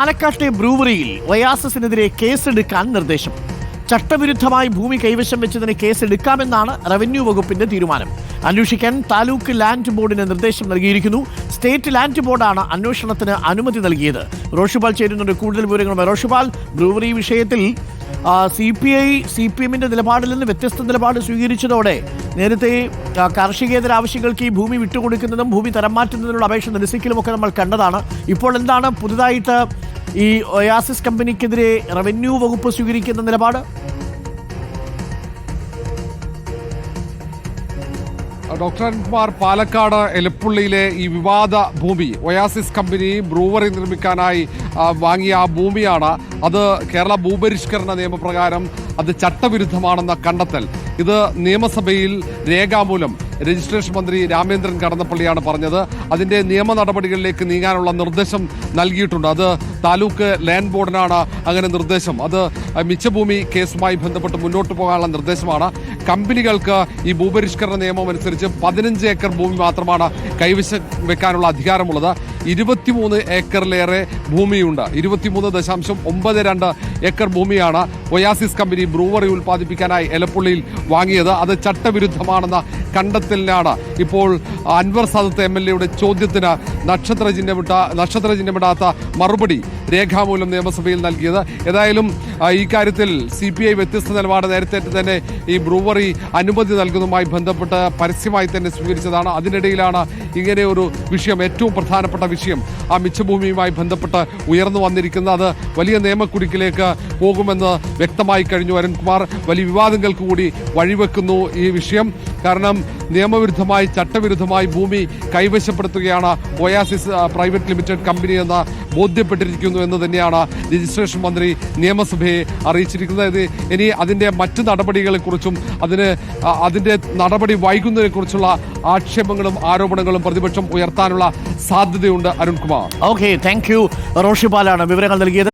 പാലക്കാട്ടെ ബ്രൂവറിയിൽ ഒയാസസിനെതിരെ കേസെടുക്കാൻ നിർദ്ദേശം. ചട്ടവിരുദ്ധമായി ഭൂമി കൈവശം വെച്ചതിന് കേസെടുക്കാമെന്നാണ് റവന്യൂ വകുപ്പിന്റെ തീരുമാനം. അന്വേഷിക്കാൻ താലൂക്ക് ലാൻഡ് ബോർഡിന് നിർദ്ദേശം നൽകിയിരിക്കുന്നു. സ്റ്റേറ്റ് ലാൻഡ് ബോർഡാണ് അന്വേഷണത്തിന് അനുമതി നൽകിയത്. റോഷുപാൽ ചേരുന്നുണ്ട്. കൂടുതൽ വിവരങ്ങളും റോഷുപാൽ. ബ്രൂവറി വിഷയത്തിൽ C P I C P എമ്മിന്റെ നിലപാടിൽ നിന്ന് വ്യത്യസ്ത നിലപാട് സ്വീകരിച്ചതോടെ നേരത്തെ കാർഷികേതര ആവശ്യങ്ങൾക്ക് ഈ ഭൂമി വിട്ടുകൊടുക്കുന്നതും ഭൂമി തരം മാറ്റുന്നതിനുള്ള അപേക്ഷ നിരസിക്കലും ഒക്കെ നമ്മൾ കണ്ടതാണ്. ഇപ്പോൾ എന്താണ് പുതുതായിട്ട് ഈ ഒയാസിസ് കമ്പനിക്കെതിരെ റവന്യൂ വകുപ്പ് സ്വീകരിക്കുന്ന നിലപാട്? ഡോക്ടർ അൻകുമാർ പാലക്കാട് എലപ്പുള്ളിയിലെ ഈ വിവാദ ഭൂമി ഒയാസിസ് കമ്പനി ബ്രൂവറി നിർമ്മിക്കാനായി വാങ്ങിയ ആ ഭൂമിയാണ്. അത് കേരള ഭൂപരിഷ്കരണ നിയമപ്രകാരം അത് ചട്ടവിരുദ്ധമാണെന്ന കണ്ടെത്തൽ. ഇത് നിയമസഭയിൽ രേഖാമൂലം രജിസ്ട്രേഷൻ മന്ത്രി രാമേന്ദ്രൻ കടന്നപ്പള്ളിയാണ് പറഞ്ഞത്. അതിന്റെ നിയമ നടപടികളിലേക്ക് നീങ്ങാനുള്ള നിർദ്ദേശം നൽകിയിട്ടുണ്ട്. അത് താലൂക്ക് ലാൻഡ് ബോർഡിനാണ് അങ്ങനെ നിർദ്ദേശം. അത് മിച്ചഭൂമി കേസുമായി ബന്ധപ്പെട്ട് മുന്നോട്ട് പോകാനുള്ള നിർദ്ദേശമാണ്. കമ്പനികൾക്ക് ഈ ഭൂപരിഷ്കരണ നിയമം അനുസരിച്ച് പതിനഞ്ച് ഏക്കർ ഭൂമി മാത്രമാണ് കൈവശം വെക്കാനുള്ള അധികാരമുള്ളത്. ഇരുപത്തിമൂന്ന് ഏക്കറിലേറെ ഭൂമിയുണ്ട്. ഇരുപത്തിമൂന്ന് ദശാംശം ഒമ്പത് രണ്ട് ഏക്കർ ഭൂമിയാണ് ഒയാസിസ് കമ്പനി ബ്രൂവറി ഉൽപ്പാദിപ്പിക്കാനായി എലപ്പുള്ളിയിൽ വാങ്ങിയത്. അത് ചട്ടവിരുദ്ധമാണെന്ന കണ്ടെത്തലിനാണ് ഇപ്പോൾ അൻവർ സാദത്ത് എം എൽ എയുടെ ചോദ്യത്തിന് നക്ഷത്ര ചിഹ്നമിട്ട നക്ഷത്ര ചിഹ്നമിടാത്ത മറുപടി രേഖാമൂലം നിയമസഭയിൽ നൽകിയത്. ഏതായാലും ഈ കാര്യത്തിൽ സി പി ഐ വ്യത്യസ്ത നിലപാട് നേരത്തെ തന്നെ ഈ ബ്രൂവറി അനുമതി നൽകുന്നതുമായി ബന്ധപ്പെട്ട് പരസ്യമായി തന്നെ സ്വീകരിച്ചതാണ്. അതിനിടയിലാണ് ഇങ്ങനെ ഒരു വിഷയം ഏറ്റവും പ്രധാനപ്പെട്ട വിഷയം ആ മിച്ചഭൂമിയുമായി ബന്ധപ്പെട്ട് ഉയർന്നു വന്നിരിക്കുന്നത്. അത് വലിയ നിയമക്കുരുക്കിലേക്ക് പോകുമെന്ന് വ്യക്തമായി കഴിഞ്ഞു. അരുൺകുമാർ വലിയ വിവാദങ്ങൾക്ക് കൂടി വഴിവെക്കുന്നു ഈ വിഷയം. കാരണം നിയമവിരുദ്ധമായി ചട്ടവിരുദ്ധമായി ഭൂമി കൈവശപ്പെടുത്തുകയാണ് ഒയാസിസ് പ്രൈവറ്റ് ലിമിറ്റഡ് കമ്പനി എന്ന് ബോധ്യപ്പെട്ടിരിക്കുന്നു എന്ന് തന്നെയാണ് രജിസ്ട്രേഷൻ മന്ത്രി നിയമസഭയെ അറിയിച്ചിരിക്കുന്നത്. ഇനി അതിന്റെ മറ്റ് നടപടികളെക്കുറിച്ചും അതിന് അതിന്റെ നടപടി വൈകുന്നതിനെക്കുറിച്ചുള്ള ആക്ഷേപങ്ങളും ആരോപണങ്ങളും പ്രതിപക്ഷം ഉയർത്താനുള്ള സാധ്യതയുണ്ട് അരുൺകുമാർ. ഓക്കെ താങ്ക് യു റോഷിപാലാണ് വിവരങ്ങൾ നൽകിയത്.